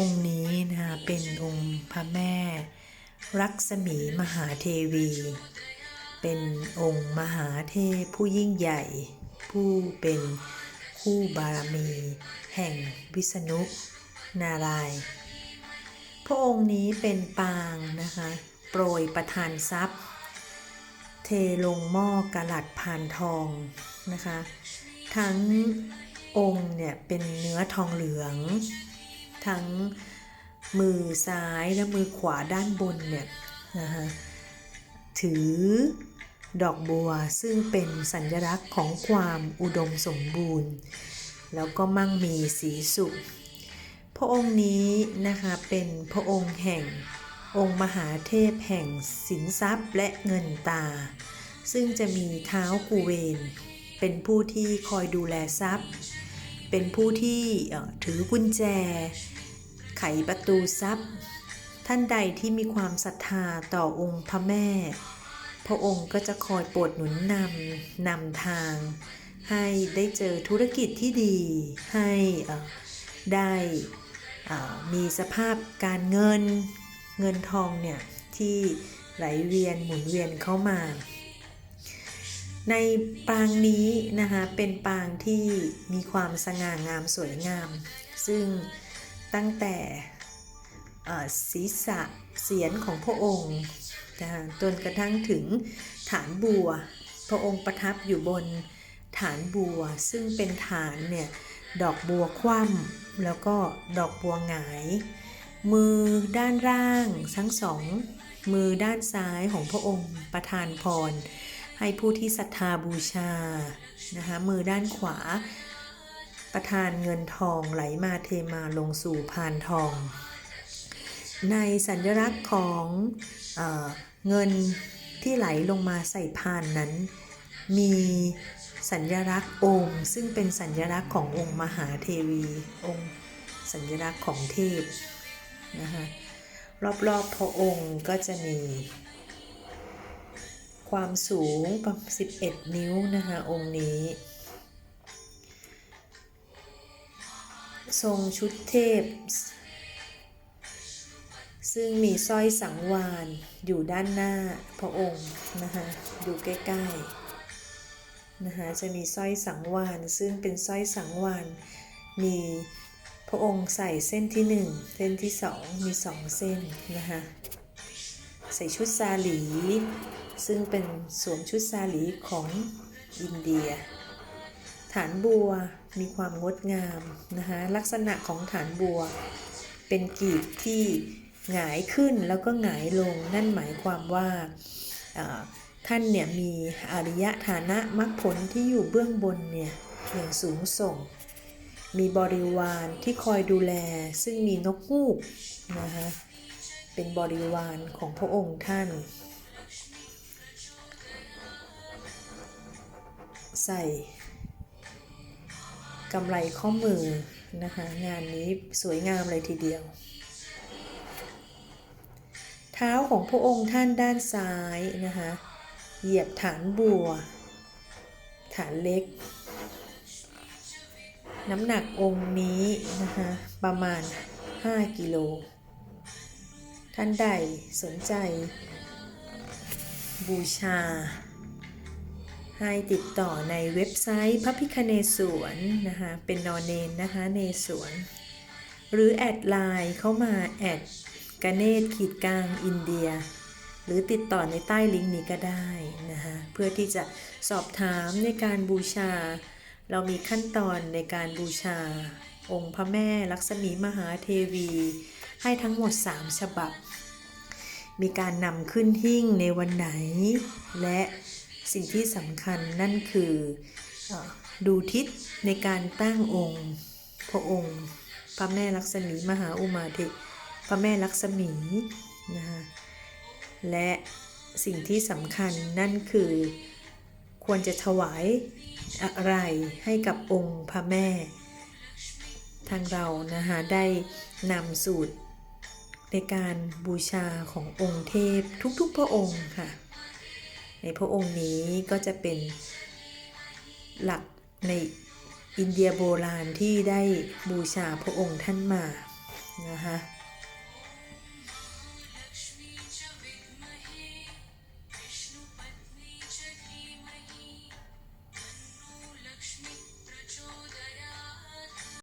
องค์นี้นะคะเป็นองค์พระแม่ รักษมีมหาเทวี เป็นองค์มหาเทพผู้ยิ่งใหญ่ ผู้เป็นคู่บารมี แห่งวิษณุ นารายพระองค์นี้เป็นปางนะคะโปรยประทานทรัพย์ เทลงหม้อกระหลัดพานทองนะคะ ทั้งองค์เนี่ยเป็นเนื้อทองเหลือง ทั้งมือซ้ายและมือขวาด้านบนเนี่ยนะคะถือดอกบัวซึ่งเป็นสัญลักษณ์ของความอุดมสมบูรณ์ แล้วก็มั่งมีสีสุข พระองค์นี้นะคะเป็นพระองค์แห่งองค์มหาเทพแห่งสินทรัพย์และเงินตา ซึ่งจะมีเท้ากูเวน เป็นผู้ที่คอยดูแลทรัพย์ เป็นผู้ที่ถือกุญแจ ไขประตูทรัพย์ ท่านใดที่มีความศรัทธาต่อองค์พระแม่ พระองค์ก็จะคอยโปรดหนุนนำนำทาง ให้ได้เจอธุรกิจที่ดี ให้ได้มีสภาพการเงินเงินทองเนี่ยที่ไหลเวียนหมุนเวียนเข้ามา ในปางนี้นะคะเป็นปางที่มีความสง่างามสวยงาม ซึ่งตั้งแต่ศีรษะเสียนของพระองค์นะคะจนกระทั่งถึงฐานบัว พระองค์ประทับอยู่บนฐานบัว ซึ่งเป็นฐานเนี่ยดอกบัวคว่ำแล้วก็ดอกบัวหงาย มือด้านล่างทั้งสอง มือด้านซ้ายของพระองค์ประทานพร ให้ผู้ที่ศรัทธาบูชานะคะมือด้านขวา ประทานเงินทองไหลมาเทมาลงสู่พานทอง ในสัญลักษณ์ของเอเงินที่ไหลลงมาใส่พานนั้น มีสัญลักษณ์องค์ ซึ่งเป็นสัญลักษณ์ขององค์มหาเทวี องค์ สัญลักษณ์ของเทพนะคะรอบๆพระองค์ก็จะมี ความสูงประมาณ11 นิ้วนะคะองค์นี้ ทรงชุดเทพ ซึ่งมีสร้อยสังวานอยู่ด้านหน้าพระองค์นะคะอยู่ใกล้ๆนะคะจะมีสร้อยสังวานซึ่งเป็นสร้อยสังวานมีพระองค์ใส่เส้นที่หนึ่งเส้นที่สองมีสองเส้นนะคะใส่ชุดซาหลี ซึ่งเป็นสวมชุดซาลีของอินเดีย ฐานบัวมีความงดงามนะคะลักษณะของฐานบัว เป็นกีบที่หงายขึ้นแล้วก็หงายลงนั่นหมายความว่าท่านเนี่ยมีอริยฐานะมรรคผลที่อยู่เบื้องบนเนี่ยอย่างสูงส่ง มีบริวารที่คอยดูแลซึ่งมีนกฮูกนะคะเป็นบริวารของพระองค์ท่าน ใส่กำไรข้อมือนะคะ งานนี้สวยงามเลยทีเดียว เท้าของพระองค์ท่านด้านซ้ายนะคะ เหยียบฐานบัว ฐานเล็ก น้ำหนักองค์นี้นะคะประมาณ 5 กิโล ท่านใดสนใจ บูชา ให้ติดต่อในเว็บไซต์พระพิคเนศวรนะคะเป็นนอนเนนนะคะเนศวรหรือแอดไลน์เข้ามาแอดกเนตขีดกลางอินเดีย หรือติดต่อในใต้ลิงก์นี้ก็ได้นะคะเพื่อที่จะสอบถามในการบูชา เรามีขั้นตอนในการบูชา องค์พระแม่ลักษมีมหาเทวี ให้ทั้งหมด 3 ฉบับ มีการนำขึ้นหิ้งในวันไหน และ สิ่งที่สำคัญนั่นคืออดูทิศในการตั้งองค์ พระองค์ พระแม่ลักษมีมหาอุมาเทพระแม่ลักษมีนะคะและสิ่งที่สำคัญนั่นคือควรจะถวายอะไรให้กับองค์พระแม่ ทางเรานะคะได้นำสูตรในการบูชาขององค์เทพทุกๆพระองค์ค่ะ ในพระองค์นี้ก็จะเป็นหลักในอินเดียโบราณที่ได้บูชาพระองค์ท่านมานะคะ